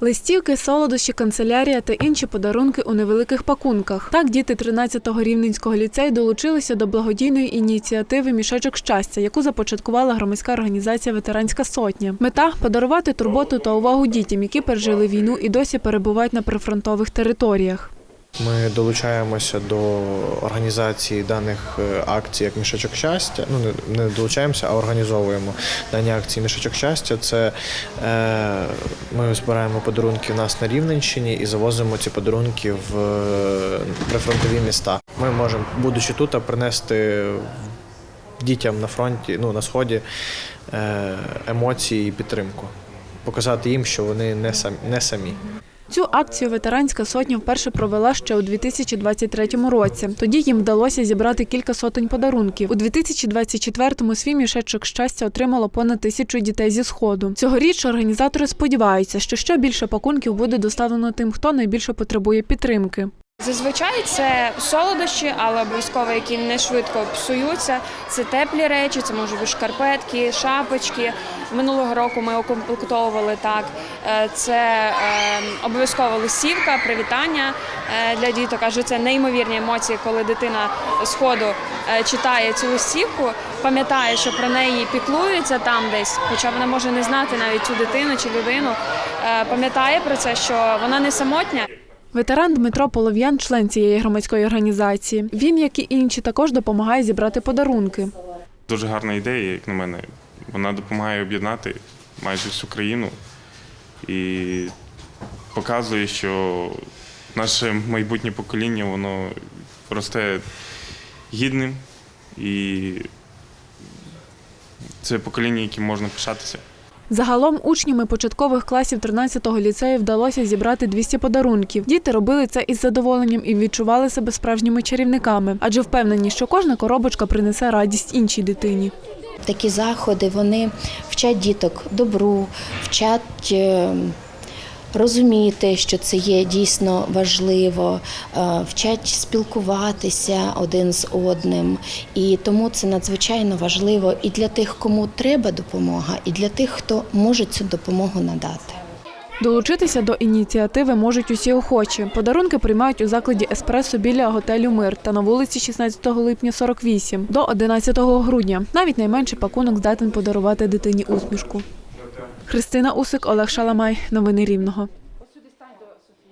Листівки, солодощі, канцелярія та інші подарунки у невеликих пакунках. Так діти 13-го рівненського ліцею долучилися до благодійної ініціативи Мішечок щастя, яку започаткувала громадська організація Ветеранська сотня. Мета подарувати турботу та увагу дітям, які пережили війну і досі перебувають на прифронтових територіях. Ми долучаємося до організації даних е, акцій як мішечок щастя. Ну не- долучаємося, а організовуємо дані акції мішечок щастя. Це е, ми збираємо подарунки в нас на Рівненщині і завозимо ці подарунки в е, прифронтові міста. Ми можемо, будучи тут, принести дітям на фронті, ну на сході е, емоції і підтримку, показати їм, що вони не самі не самі. Цю акцію ветеранська сотня вперше провела ще у 2023 році. Тоді їм вдалося зібрати кілька сотень подарунків. У 2024-му свій мішечок щастя отримало понад тисячу дітей зі сходу. Цьогоріч організатори сподіваються, що ще більше пакунків буде доставлено тим, хто найбільше потребує підтримки. Зазвичай це солодощі, але обов'язково, які не швидко псуються. Це теплі речі, це можуть бути шкарпетки, шапочки. Минулого року ми укомплектовували так. Е, Це е, обов'язкова листівка, привітання е, для діток. Адже це неймовірні емоції, коли дитина з ходу е, читає цю листівку, пам'ятає, що про неї піклуються там десь, хоча вона може не знати навіть цю дитину чи людину. Пам'ятає про це, що вона не самотня. Ветеран Дмитро Полов'ян, член цієї громадської організації. Він, як і інші, також допомагає зібрати подарунки. Дуже гарна ідея, як на мене. Вона допомагає об'єднати майже всю країну і показує, що наше майбутнє покоління воно росте гідним і це покоління, яким можна пишатися. Загалом учнями початкових класів 13-го ліцею вдалося зібрати 200 подарунків. Діти робили це із задоволенням і відчували себе справжніми чарівниками, адже впевнені, що кожна коробочка принесе радість іншій дитині. Такі заходи вони вчать діток добру, вчать е, розуміти, що це є дійсно важливо, е, вчать спілкуватися один з одним. І тому це надзвичайно важливо і для тих, кому треба допомога, і для тих, хто може цю допомогу надати. Долучитися до ініціативи можуть усі охочі. Подарунки приймають у закладі Еспресо біля готелю Мир та на вулиці 16 липня 48 до 11 грудня. Навіть найменший пакунок здатен подарувати дитині усмішку. Христина Усик, Олег Шаламай. Новини Рівного.